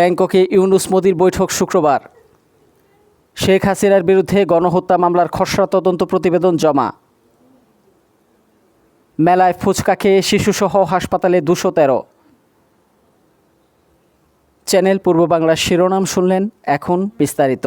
ব্যাংককে ইউনুস মোদির বৈঠক শুক্রবার। শেখ হাসিনার বিরুদ্ধে গণহত্যা মামলার খসড়া তদন্ত প্রতিবেদন জমা। মেলায় ফুচকা খেয়ে শিশুসহ হাসপাতালে দুশো তেরো। চ্যানেল পূর্ব বাংলার শিরোনাম শুনলেন এখন বিস্তারিত।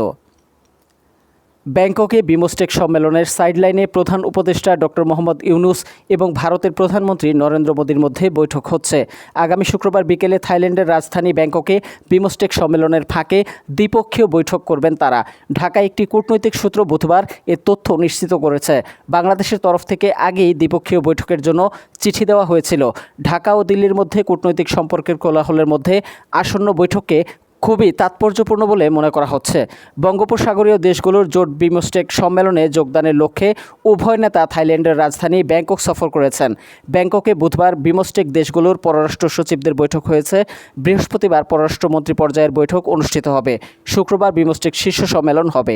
ব্যাংককে বিমস্টেক সম্মেলনের সাইডলাইনে প্রধান উপদেষ্টা ডক্টর মোহাম্মদ ইউনুস এবং ভারতের প্রধানমন্ত্রী নরেন্দ্র মোদীর মধ্যে বৈঠক হচ্ছে। আগামী শুক্রবার বিকেলে থাইল্যান্ডের রাজধানী ব্যাংককে বিমস্টেক সম্মেলনের ফাঁকে দ্বিপক্ষীয় বৈঠক করবেন তারা। ঢাকায় একটি কূটনৈতিক সূত্র বুধবার এ তথ্য নিশ্চিত করেছে। বাংলাদেশের তরফ থেকে আগেই দ্বিপক্ষীয় বৈঠকের জন্য চিঠি দেওয়া হয়েছিল। ঢাকা ও দিল্লির মধ্যে কূটনৈতিক সম্পর্কের কোলাহলের মধ্যে আসন্ন বৈঠককে খুবই তাৎপর্যপূর্ণ বলে মনে করা হচ্ছে। বঙ্গোপসাগরীয় দেশগুলোর জোট বিমস্টেক সম্মেলনে যোগদানের লক্ষ্যে উভয় নেতা থাইল্যান্ডের রাজধানী ব্যাংকক সফর করেছেন। ব্যাংককে বুধবার বিমস্টেক দেশগুলোর পররাষ্ট্র সচিবদের বৈঠক হয়েছে। বৃহস্পতিবার পররাষ্ট্রমন্ত্রী পর্যায়ের বৈঠক অনুষ্ঠিত হবে। শুক্রবার বিমস্টেক শীর্ষ সম্মেলন হবে।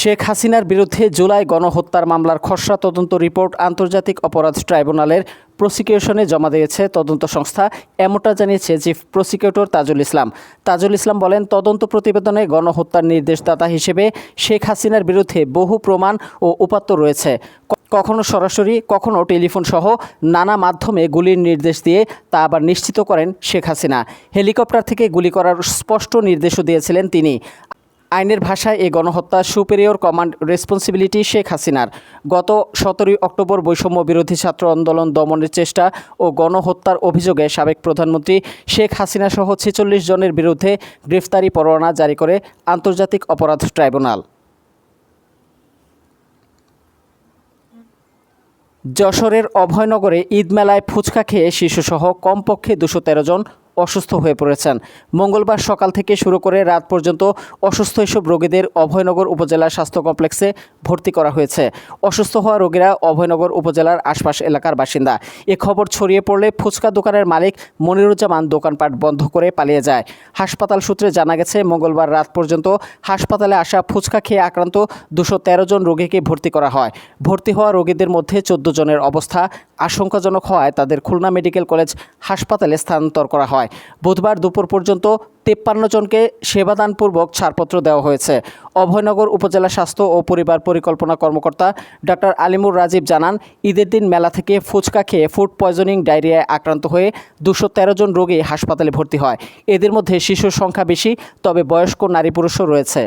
শেখ হাসিনার বিরুদ্ধে জুলাই গণহত্যার মামলার খসড়া তদন্ত রিপোর্ট আন্তর্জাতিক অপরাধ ট্রাইব্যুনালের প্রসিকিউশনে জমা দিয়েছে তদন্ত সংস্থা। এমনটা জানিয়েছে চিফ প্রসিকিউটর তাজুল ইসলাম। তাজুল ইসলাম বলেন, তদন্ত প্রতিবেদনে গণহত্যার নির্দেশদাতা হিসেবে শেখ হাসিনার বিরুদ্ধে বহু প্রমাণ ও উপাত্ত রয়েছে। কখনো সরাসরি, কখনো টেলিফোন সহ নানা মাধ্যমে গুলির নির্দেশ দিয়ে তা আবার নিশ্চিত করেন শেখ হাসিনা। হেলিকপ্টার থেকে গুলি করার স্পষ্ট নির্দেশও দিয়েছিলেন তিনি। আইনের ভাষায় এই গণহত্যা সুপেরিয়র কমান্ড রেসপন্সিবিলিটি শেখ হাসিনার। গত সতেরোই অক্টোবর বৈষম্য বিরোধী ছাত্র আন্দোলন দমনের চেষ্টা ও গণহত্যার অভিযোগে সাবেক প্রধানমন্ত্রী শেখ হাসিনা সহ ছেচল্লিশ জনের বিরুদ্ধে গ্রেফতারি পরোয়ানা জারি করে আন্তর্জাতিক অপরাধ ট্রাইব্যুনাল। যশোরের অভয়নগরে ঈদ মেলায় ফুচকা খেয়ে শিশুসহ কমপক্ষে দুশো জন অসুস্থ হয়ে পড়েছেন। মঙ্গলবার সকাল থেকে শুরু করে রাত পর্যন্ত অসুস্থ এসব রোগীদের অভয়নগর উপজেলা স্বাস্থ্য কমপ্লেক্সে ভর্তি করা হয়েছে। অসুস্থ হওয়া রোগীরা অভয়নগর উপজেলার আশপাশ এলাকার বাসিন্দা। এ খবর ছড়িয়ে পড়লে ফুচকা দোকানের মালিক মনিরুজ্জামান দোকানপাট বন্ধ করে পালিয়ে যায়। হাসপাতাল সূত্রে জানা গেছে, মঙ্গলবার রাত পর্যন্ত হাসপাতালে আসা ফুচকা খেয়ে আক্রান্ত দুশো তেরো জন রোগীকে ভর্তি করা হয়। ভর্তি হওয়া রোগীদের মধ্যে চোদ্দ জনের অবস্থা আশঙ্কাজনক হওয়ায় তাদের খুলনা মেডিকেল কলেজ হাসপাতালে স্থানান্তর করা হয়। বুধবার দুপুর পর্যন্ত তেপ্পান্ন জনকে সেবাদানপূর্বক ছাড়পত্র দেওয়া হয়েছে। অভয়নগর উপজেলা স্বাস্থ্য ও পরিবার পরিকল্পনা কর্মকর্তা ডক্টর আলিমুর রাজীব জানান, ঈদের দিন মেলা থেকে ফুচকা খেয়ে ফুড পয়জনিং ডায়রিয়ায় আক্রান্ত হয়ে দুশো তেরো জন রোগী হাসপাতালে ভর্তি হয়। এদের মধ্যে শিশুর সংখ্যা বেশি, তবে বয়স্ক নারী পুরুষও রয়েছে।